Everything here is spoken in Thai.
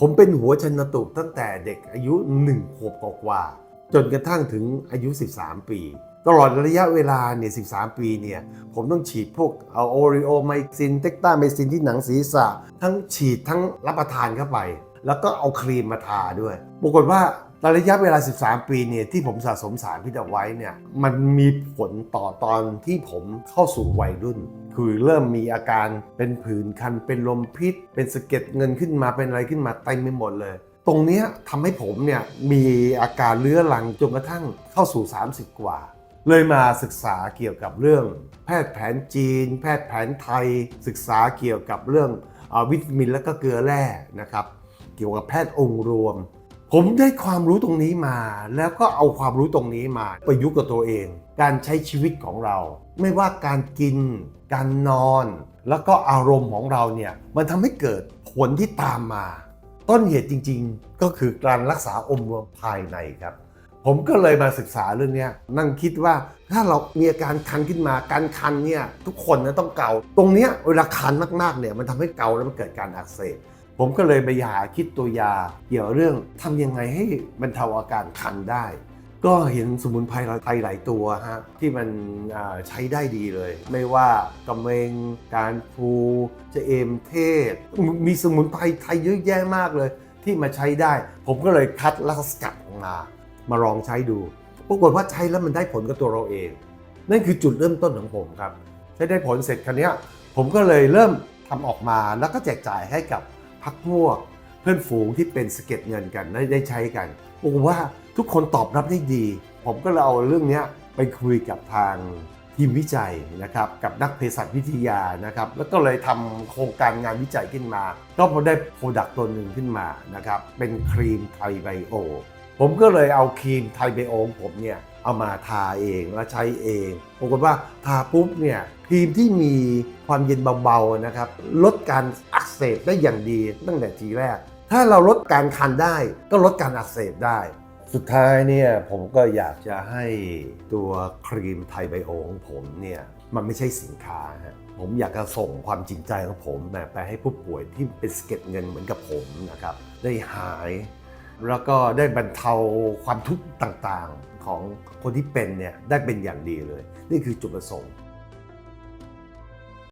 ผมเป็นหัวชันตุตั้งแต่เด็กอายุ1ขวบกว่า จนกระทั่งถึงอายุ 13 ปี ตลอดระยะเวลาเนี่ย 13 ปีเนี่ย ผมต้องฉีดพวกเอาโอริโอไมซินเทคตาไมซินที่หนังศีรษะ ทั้งฉีดทั้งรับประทานเข้าไป แล้วก็เอาครีมมาทาด้วย ปรากฏว่าระยะเวลา 13 ปีเนี่ยที่ผมสะสมสารพิษเอาไว้เนี่ยมันมีผลต่อตอนที่ผมเข้าสู่วัยรุ่น คือเริ่มมีอาการเป็นผื่นคัน เป็นลมพิษ เป็นสะเก็ดเงินขึ้นมาเป็นอะไรขึ้นมาเต็มไปหมดเลย ตรงนี้ทำให้ผมเนี่ยมีอาการเรื้อรังจนกระทั่งเข้าสู่ 30 กว่า เลยมาศึกษาเกี่ยวกับเรื่อง แพทย์แผนจีน แพทย์แผนไทย ศึกษาเกี่ยวกับเรื่องอวิตามินและก็เกลือแร่นะครับ เกี่ยวกับแพทย์องค์รวม ผมได้ความรู้ตรงนี้มา แล้วก็เอาความรู้ตรงนี้มา ประยุกต์กับตัวเอง การใช้ชีวิตของเรา ไม่ว่าการกิน การนอน แล้วก็อารมณ์ของเราเนี่ยมันทำให้เกิดผลที่ตามมา ต้นเหตุจริง ๆ ก็คือการรักษาอมรวมภายในครับ ผมก็เลยมาศึกษาเรื่องนี้นั่งคิดว่าถ้าเรามีอาการคันขึ้นมา การคันเนี่ยทุกคนนะต้องเกาตรงเนี้ยเวลาคันมากๆเนี่ยมันทำให้เกาแล้วมันเกิดการอักเสบ ผมก็เลยไปหาคิดตัวยา เกี่ยวเรื่องทำยังไงให้บรรเทาอาการคันได้ ก็เห็นสมุนไพรไทยหลายตัวฮะที่มันใช้ได้ดีเลย ไม่ว่ากำเมงการพูจะเอมเทศ มีสมุนไพรไทยเยอะแยะมากเลย ที่มาใช้ได้ ผมก็เลยคัดละสกัดออกมามาลองใช้ดูปรากฏว่าใช้แล้วมันได้ผลกับตัวเราเอง นั่นคือจุดเริ่มต้นของผมครับใช้ได้ผลเสร็จครั้นี้ผมก็เลยเริ่มทำออกมาแล้วก็แจกจ่ายให้กับ พักพวก เพื่อนฝูงที่เป็นสะเก็ดเงินกันได้ใช้กันปรากว่าทุกคนตอบรับได้ดี ผมก็เลยเอาเรื่องนี้ไปคุยกับทางทีมวิจัยนะครับกับนักเภสัชวิทยานะครับแล้วก็เลยทำโครงการงานวิจัยขึ้นมา ก็พอได้โปรดักต์ตัวหนึ่งขึ้นมานะครับเป็นครีมไทไบโอ ผมก็เลยเอาครีมไทเบโอของผมเนี่ยเอามาทาเองและใช้เองปรากฏว่าทาปุ๊บเนี่ยครีมที่มีความเย็นเบาๆนะครับลดการอัก เสบได้อย่างดีตั้งแต่ทีแรก ถ้าเราลดการคันได้ก็ลดการอักเสบได้ สุดท้ายเนี่ยผมก็อยากจะให้ตัวครีมไทยไบโอของผมเนี่ยมันไม่ใช่สินค้าฮะผมอยากจะส่งความจริงใจของผมไปให้ผู้ป่วยที่เป็นสเก็ดเงินเหมือนกับผมนะครับได้หายแล้วก็ได้บรรเทาความทุกข์ต่างๆ ของคนที่เป็นเนี่ยได้เป็นอย่างดีเลย นี่คือจุดประสงค์